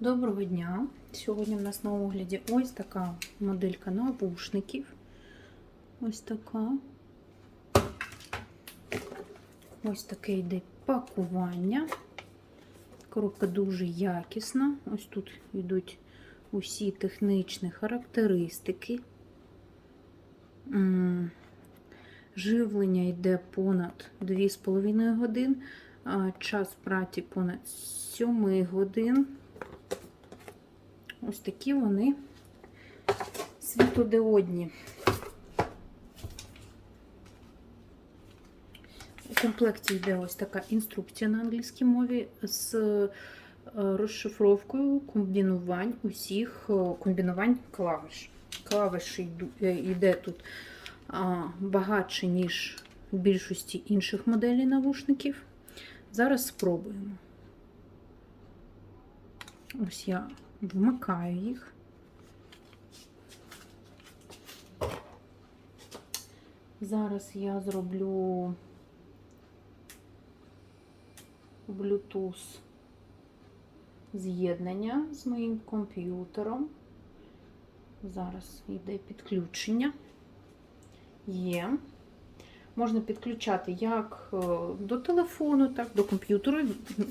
Доброго дня! Сьогодні в нас на огляді ось така моделька навушників. Ось така. Ось таке йде пакування. Коробка дуже якісна. Ось тут йдуть усі технічні характеристики. Живлення йде понад 2,5 годин, час праці понад 7 годин. Ось такі вони світодіодні. У комплекті йде ось така інструкція на англійській мові з е, розшифровкою комбінувань усіх е, комбінувань клавіш. Клавіші йду- е, йде тут багатше, ніж в більшості інших моделей навушників. Зараз спробуємо. Ось я вмикаю їх. Зараз я зроблю Bluetooth з'єднання з моїм комп'ютером. Зараз йде підключення. Є. Можна підключати як е, до телефону, так до комп'ютеру,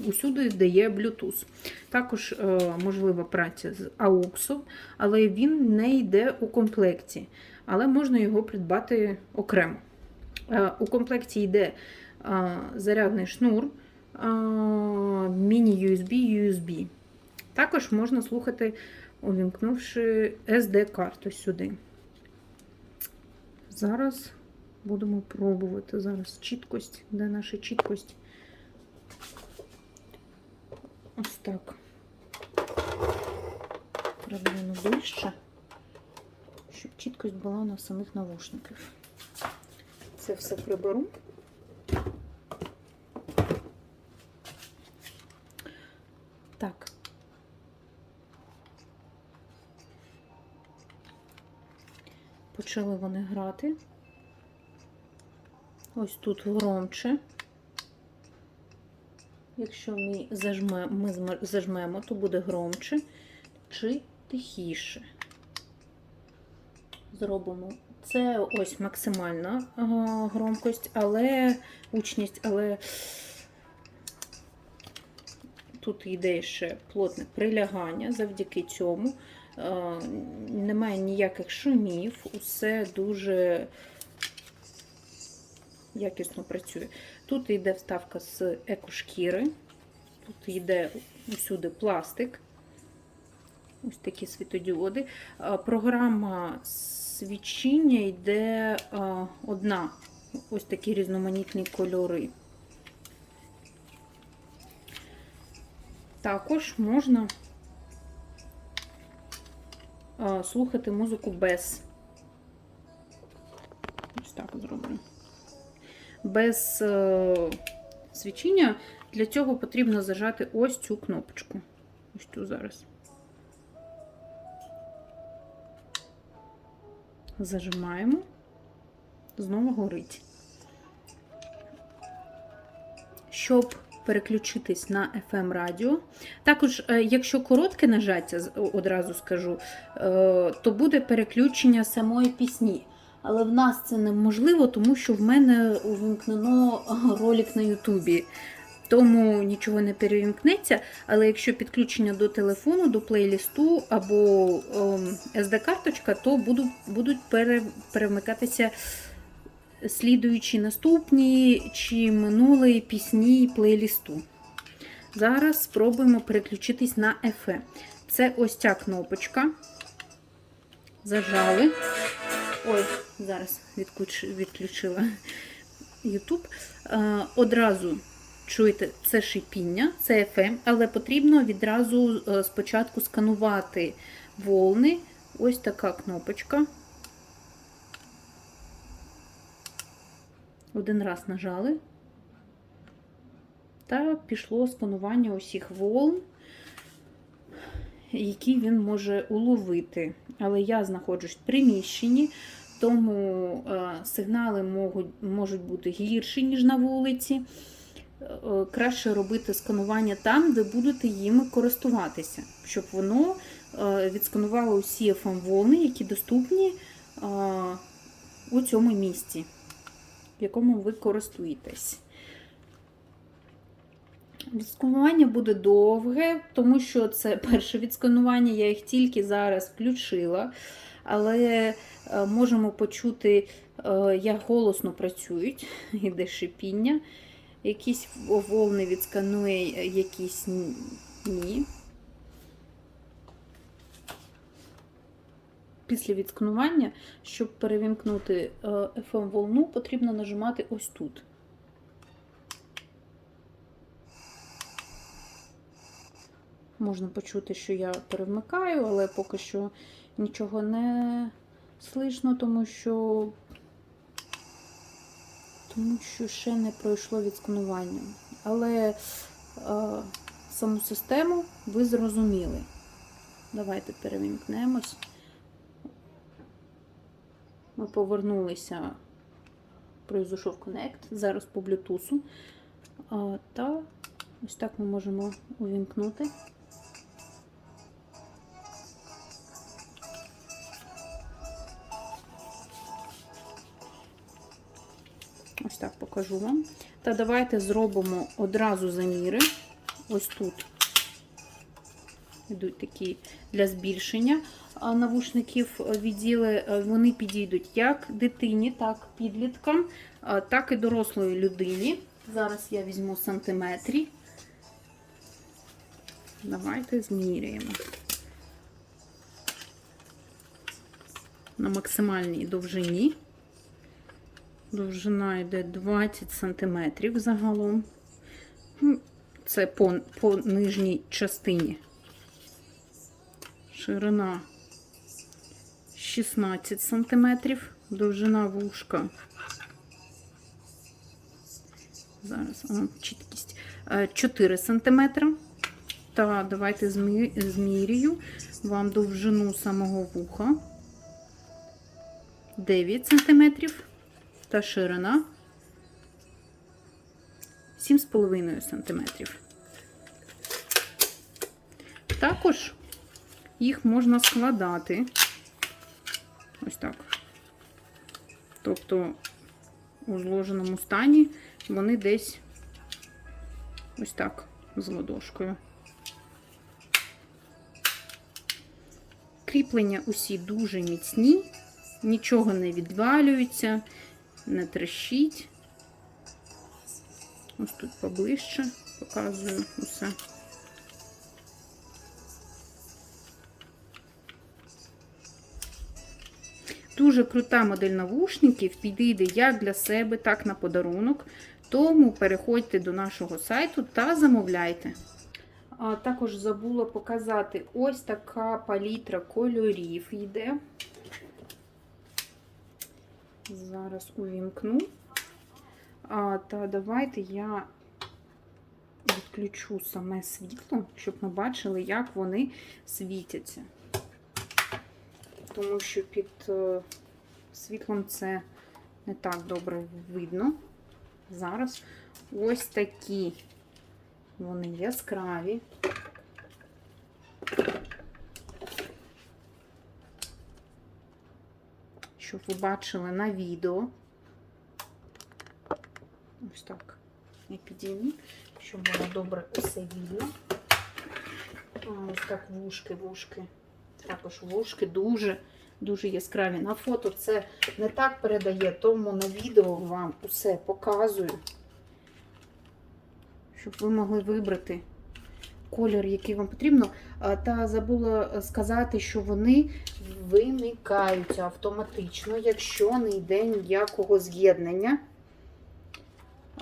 усюди, де є Bluetooth. Також е, можлива праця з AUX, але він не йде у комплекті, але можна його придбати окремо. Е, У комплекті йде зарядний шнур, міні-USB, USB. Також можна слухати, увімкнувши SD-карту сюди. Зараз будемо пробувати. Зараз чіткость. Де наша чіткость? Ось так. Продвину ближче, щоб чіткость була на самих навушниках. Це все приберу. Так. Почали вони грати. Ось тут громче. Якщо ми, зажме, ми зажмемо, то буде громче чи тихіше. Зробимо. Це ось максимальна громкость, але учність, але тут йде ще плотне прилягання. Завдяки цьому немає ніяких шумів, усе дуже якісно працює. Тут йде вставка з екошкіри, тут йде усюди пластик, ось такі світодіоди. Програма свічіння йде одна, ось такі різноманітні кольори. Також можна слухати музику без. Ось так зроблю без е, свічіння. Для цього потрібно зажати ось цю кнопочку. Ось цю зараз. Зажимаємо, знову горить. Щоб переключитись на FM радіо. Також, е, якщо коротке нажаття, одразу скажу, е, то буде переключення самої пісні. Але в нас це неможливо, тому що в мене увімкнено ролик на Ютубі. Тому нічого не перевімкнеться. Але якщо підключення до телефону, до плейлісту або ем, SD-карточка, то будуть, будуть пере, перемикатися слідуючі наступні чи минулі пісні плейлісту. Зараз спробуємо переключитись на FM. Це ось ця кнопочка. Зажали. Ой, зараз відключ- відключила YouTube. Е, Одразу чуєте, це шипіння, це FM, але потрібно відразу е, спочатку сканувати волни. Ось така кнопочка. Один раз нажали. Та пішло сканування усіх волн, які він може уловити. Але я знаходжусь в приміщенні, тому е, сигнали можуть, бути гірші, ніж на вулиці. е, краще робити сканування там, де будете їми користуватися, щоб воно е, відсканувало усі fm волни які доступні у цьому місці, в якому ви користуєтесь. Відсканування буде довге, тому що це перше відсканування, я їх тільки зараз включила, але е, можемо почути, е, як голосно працюють, іде шипіння. Якісь волни відсканує, якісь ні. Після відсканування, щоб перевімкнути FM волну, потрібно нажимати ось тут. Можна почути, що я перемикаю, але поки що нічого не слышно, тому що тому що ще не пройшло відсканування. Але е, саму систему ви зрозуміли. Давайте перевімкнемось. Ми повернулися, произошов Connect, зараз по Bluetooth. А, та ось так ми можемо увімкнути. Ось так покажу вам. Та давайте зробимо одразу заміри. Ось тут йдуть такі для збільшення навушників відділи. Вони підійдуть як дитині, так підліткам, так і дорослої людині. Зараз я візьму сантиметрі. Давайте зміряємо. На максимальній довжині. Довжина йде 20 см загалом. Це по, по нижній частині. Ширина 16 см, довжина вушка. Зараз о, чіткість 4 см. Та давайте змірюю вам довжину самого вуха 9 см та ширина 7,5 см. Також їх можна складати ось так. Тобто у зложеному стані вони десь ось так з ладошкою. Кріплення усі дуже міцні, нічого не відвалюється не трещить. Ось тут поближче показую усе. Дуже крута модель навушників, підійде як для себе, так на подарунок. Тому переходьте до нашого сайту та замовляйте. А Також забула показати ось така палітра кольорів йде. Зараз увімкну. А, Та давайте я відключу саме світло, щоб ми бачили, як вони світяться. Тому що під е, світлом це не так добре видно. Зараз ось такі вони яскраві. Щоб ви бачили на відео. Ось так. Я підійму, щоб було добре усе видно. Ось так вушки, вушки. Також вушки дуже дуже яскраві. На фото це не так передає, тому на відео вам усе показую, щоб ви могли вибрати колір, який вам потрібно. Та забула сказати, що вони вимикаються автоматично, якщо не йде ніякого з'єднання.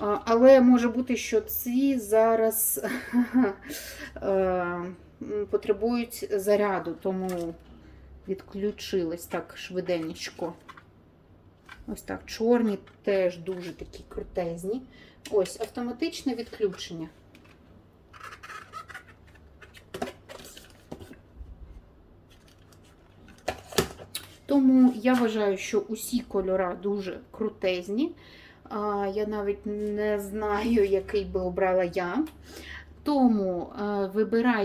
Але може бути, що ці зараз потребують заряду, тому відключились так швиденько. Ось так, чорні теж дуже такі крутезні. Ось автоматичне відключення. Тому я вважаю, що усі кольори дуже крутезні. Я навіть не знаю, який би обрала я. Тому е, вибирай